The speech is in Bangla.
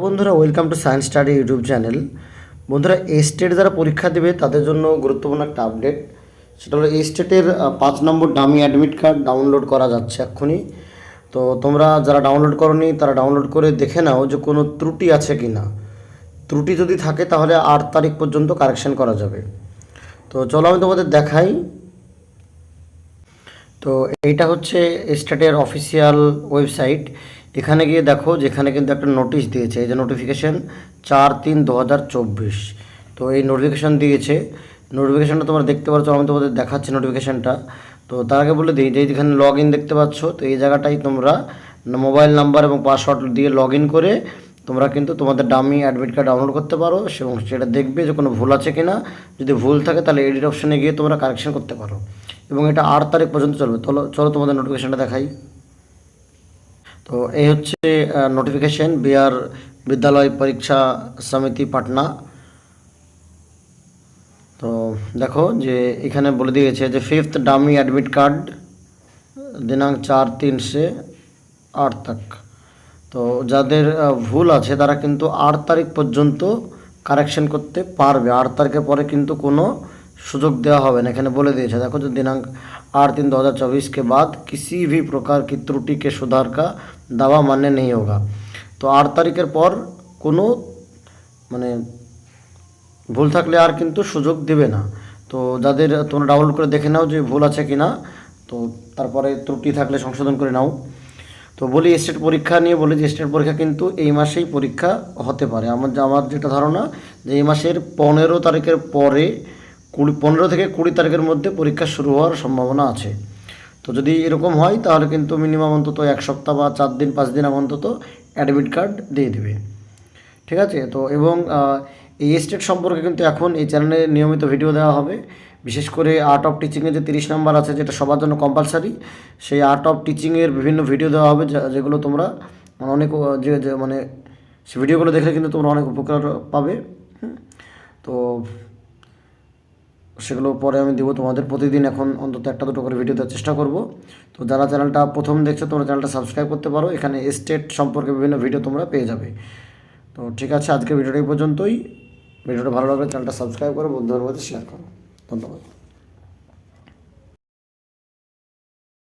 বন্ধুরা welcome to science study YouTube channel বন্ধুরা এ স্টেট যারা পরীক্ষা দেবে, তাদের জন্য গুরুত্বপূর্ণ একটা আপডেট সেটা হলো এ স্টেটের পাঁচ নম্বর ডামি অ্যাডমিট কার্ড ডাউনলোড করা যাচ্ছে এক্ষুনি। তো তোমরা যারা ডাউনলোড করনি, তারা ডাউনলোড করে দেখে নাও যে কোনো ত্রুটি আছে কি না ত্রুটি যদি থাকে, তাহলে আট তারিখ পর্যন্ত কারেকশন করা যাবে। তো চলো আমি তোমাদের দেখাই। তো এইটা হচ্ছে স্টেটের অফিসিয়াল ওয়েবসাইট এখানে গিয়ে দেখো যেখানে কিন্তু একটা নোটিশ দিয়েছে, এই যে নোটিফিকেশান চার তিন দু তো এই নোটিফিকেশন দিয়েছে। নোটিফিকেশানটা তোমরা দেখতে পাচ্ছ আমি তোমাদের দেখাচ্ছি নোটিফিকেশনটা তো তার আগে বলে দিই যে এখানে লগ ইন দেখতে পাচ্ছ, তো এই জায়গাটাই তোমরা মোবাইল নাম্বার এবং পাসওয়ার্ড দিয়ে লগ ইন করে তোমরা কিন্তু তোমাদের ডামি অ্যাডমিট কার্ড ডাউনলোড করতে পারো এবং সেটা দেখবে যে কোনো ভুল আছে কিনা। যদি ভুল থাকে তাহলে এডিট অপশানে গিয়ে তোমরা কারেকশন করতে পারো। এবং এটা আট তারিখ পর্যন্ত চলবে। চলো চলো তোমাদের নোটিফিকেশনটা দেখাই। তো এই হচ্ছে নোটিফিকেশন বিহার বিদ্যালয় পরীক্ষা সমিতি, পাটনা। তো দেখো যে এখানে বলে দিয়েছে যে ফিফথ ডামি অ্যাডমিট কার্ড দিনাঙ্ক চার তিন সে আট তাক। তো যাদের ভুল আছে তারা কিন্তু আট তারিখ পর্যন্ত কারেকশন করতে পারবে। আট তারিখের পরে কিন্তু কোনো সুযোগ देवा হবে না এখানে বলে দিয়েছে देखो जो दिनांक आठ तीन दो हज़ार चौबीस के बाद किसी भी प्रकार की त्रुटि के सुधार का दावा मान्य नहीं होगा তো আট তারিখের পর কোনো মানে ভুল থাকলে আর কিন্তু সুযোগ দেবে না তো যাদের তোমরা ডাউনলোড করে দেখে নাও যে ভুল আছে কি না তো তারপরে ত্রুটি থাকলে সংশোধন করে নাও তো বলি স্টেট পরীক্ষা নিয়ে বলি যে স্টেট পরীক্ষা কিন্তু এই মাসেই পরীক্ষা হতে পারে আমার আমার যেটা ধারণা যে এই মাসের পনেরো তারিখের পরে কুড়ি পনেরো থেকে কুড়ি তারিখের মধ্যে পরীক্ষা শুরু হওয়ার সম্ভাবনা আছে। তো যদি এরকম হয়, তাহলে কিন্তু মিনিমাম অন্তত এক সপ্তাহ বা চার দিন, পাঁচ দিন অন্তত অ্যাডমিট কার্ড দিয়ে দেবে। ঠিক আছে? তো এবং এই স্টেট সম্পর্কে কিন্তু এখন এই চ্যানেলে নিয়মিত ভিডিও দেওয়া হবে। বিশেষ করে আর্ট অফ টিচিংয়ে যে তিরিশ নাম্বার আছে, যেটা সবার জন্য কম্পালসারি সেই আর্ট অফ টিচিংয়ের বিভিন্ন ভিডিও দেওয়া হবে যেগুলো তোমরা মানে অনেক যে মানে সে ভিডিওগুলো দেখলে কিন্তু তোমরা অনেক উপকার পাবে। তো সেগুলো পরে আমি দেবো তোমাদের প্রতিদিন এখন অন্তত একটা দুটো করে ভিডিও দেওয়ার চেষ্টা করব। তো যারা চ্যানেলটা প্রথম দেখছ, তোমরা চ্যানেলটা সাবস্ক্রাইব করতে পারো। এখানে স্টেট সম্পর্কে বিভিন্ন ভিডিও তোমরা পেয়ে যাবে। তো ঠিক আছে, আজকে ভিডিওটা এই পর্যন্তই। ভিডিওটা ভালো লাগলে চ্যানেলটা সাবস্ক্রাইব করো, বন্ধুদের মধ্যে শেয়ার করো। ধন্যবাদ।